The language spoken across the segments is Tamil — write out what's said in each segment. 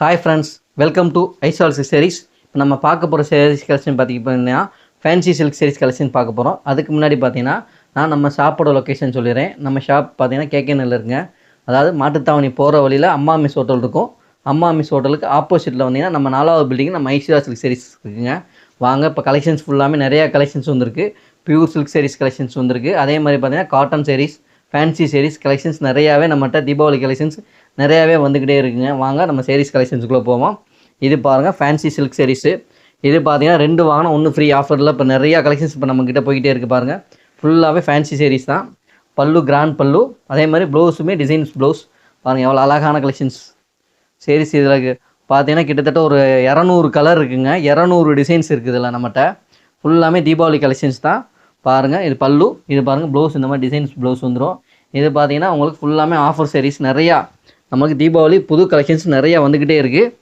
ஹாய் ஃப்ரெண்ட்ஸ் வெல்கம் டு ஐசால் சிக்ஸ் இப்போ நம்ம பார்க்க போகிற sarees கலெக்ஷன் பார்த்தீங்கன்னா ஃபேன்சி சில்க் சீரிஸ் கலெக்ஷன் பார்க்க போகிறோம் அதுக்கு முன்னாடி பார்த்தீங்கன்னா நான் நம்ம ஷாப்போட லொக்கேஷன் சொல்லிடுறேன். நம்ம ஷாப் பார்த்தீங்கன்னா கேகேனில் இருக்குங்க அதாவது மாட்டுத்தாவணி போகிற வழியில் அம்மா மிஸ் ஹோட்டல் இருக்கும். அம்மா மிஸ் ஹோட்டலுக்கு ஆப்போசிட்டில் வந்தீங்கன்னா நம்ம நாலாவது பில்டிங் நம்ம ஐசியா சில்க் சீரிஸ் இருக்குங்க. வாங்க இப்போ கலெக்ஷன்ஸ் ஃபுல்லாமே நிறையா கலெக்ஷன்ஸ் வந்திருக்கு. பியூர் சில்க் sarees கலெக்ஷன்ஸ் வந்திருக்கு. அதே மாதிரி பார்த்தீங்கன்னா cotton sarees fancy sarees collections நிறையாவே நம்மகிட்ட தீபாவளி கலெக்ஷன்ஸ் நிறையாவே வந்துக்கிட்டே இருக்குங்க. வாங்க நம்ம சேரீஸ் கலெக்ஷன்ஸுக்குள்ளே போவோம். இது பாருங்கள் ஃபேன்சி சில்க் சேரீஸு இது பார்த்தீங்கன்னா ரெண்டு வாங்கினா ஒன்று ஃப்ரீ ஆஃபரில் இப்போ நிறையா கலெக்ஷன்ஸ் இப்போ நம்மக்கிட்ட போய்கிட்டே இருக்குது பாருங்கள் ஃபுல்லாகவே ஃபேன்சி சேரீஸ் தான். பல்லு கிராண்ட் பல்லு. அதே மாதிரி ப்ளவுஸுமே டிசைன்ஸ் ப்ளவுஸ் பாருங்கள் எவ்வளோ அழகான கலெக்ஷன்ஸ் சேரீஸ் இதில் பார்த்தீங்கன்னா கிட்டத்தட்ட ஒரு இரநூறு கலர் இருக்குங்க. இரநூறு டிசைன்ஸ் இருக்குது இதில் நம்மகிட்ட. ஃபுல்லாமே தீபாவளி கலெக்ஷன்ஸ் தான். பாருங்கள் இது பல்லு. இது பாருங்கள் ப்ளவுஸ் இந்த மாதிரி டிசைன்ஸ் ப்ளவுஸ் வந்துடும் இது பார்த்தீங்கன்னா உங்களுக்கு ஃபுல்லாமே ஆஃபர் சேரீஸ் நிறையா நமக்கு தீபாவளி புது கலெக்ஷன்ஸ் நிறையா வந்துக்கிட்டே இருக்குது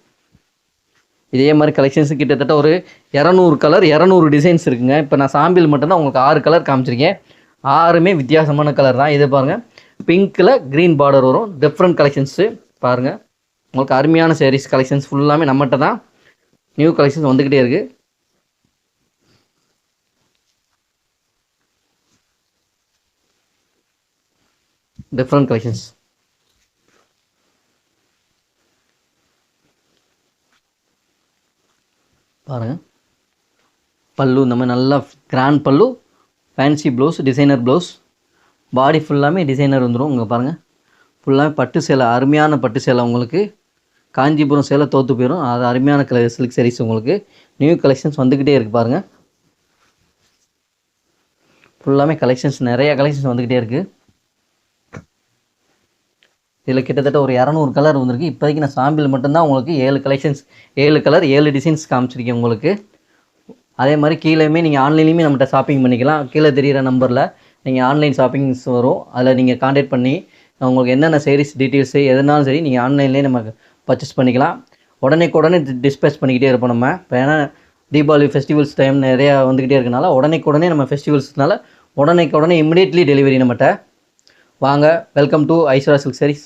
இதே மாதிரி கலெக்ஷன்ஸ் கிட்டத்தட்ட ஒரு இரநூறு கலர் இரநூறு டிசைன்ஸ் இருக்குங்க. இப்போ நான் சாம்பிள் மட்டும்தான் உங்களுக்கு ஆறு கலர் காமிச்சிருக்கேன். ஆறுமே வித்தியாசமான கலர் தான். இதை பாருங்கள் பிங்க்கில் க்ரீன் பார்டர் வரும். டிஃப்ரெண்ட் கலெக்ஷன்ஸு பாருங்கள் உங்களுக்கு அருமையான சேரீஸ் கலெக்ஷன்ஸ் ஃபுல்லாமே நம்மகிட்ட தான் நியூ கலெக்ஷன்ஸ் வந்துக்கிட்டே இருக்குது டிஃப்ரெண்ட் கலெக்ஷன்ஸ் பாருங்கள் பல்லு இந்த மாதிரி நல்லா கிராண்ட் பல்லு fancy blouse designer blouse body ஃபுல்லாமே டிசைனர் வந்துடும் இங்கே பாருங்கள் ஃபுல்லாமே பட்டு சேலை அருமையான பட்டு சேலை உங்களுக்கு. காஞ்சிபுரம் சேலை தோற்று போயிடும் அது அருமையான கலர் சில்க் sarees உங்களுக்கு. நியூ கலெக்ஷன்ஸ் வந்துக்கிட்டே இருக்குது பாருங்கள் ஃபுல்லாமே கலெக்ஷன்ஸ் நிறைய கலெக்ஷன்ஸ் வந்துக்கிட்டே இருக்குது இதில் கிட்டத்தட்ட ஒரு இரநூறு கலர் வந்திருக்கு. இப்போதைக்கு நான் சாம்பிள் மட்டும்தான் உங்களுக்கு ஏழு கலெக்ஷன்ஸ் ஏழு கலர் ஏழு டிசைன்ஸ் காமிச்சிருக்கேன் உங்களுக்கு. அதே மாதிரி கீழேயுமே நீங்கள் ஆன்லைன்லேயுமே நம்மகிட்ட ஷாப்பிங் பண்ணிக்கலாம். கீழே தெரியிற நம்பரில் நீங்கள் ஆன்லைன் ஷாப்பிங்ஸ் வரும். அதில் நீங்கள் காண்டாக்ட் பண்ணி உங்களுக்கு என்னென்ன சேரீஸ் டீட்டெயில்ஸு எதுனாலும் சரி நீங்கள் ஆன்லைன்லேயே நம்ம பர்ச்சேஸ் பண்ணிக்கலாம். உடனே உடனே டிஸ்பேச் பண்ணிக்கிட்டே இருப்போம் நம்ம. இப்போ ஏன்னா தீபாவளி ஃபெஸ்டிவல்ஸ் டைம் நிறையா வந்துக்கிட்டே இருக்கனால உடனே உடனே நம்ம ஃபெஸ்டிவல்ஸ்னால உடனே உடனே இம்மிடியட்லி டெலிவரி நம்மகிட்ட. வாங்க welcome to Aishwarya silk sarees.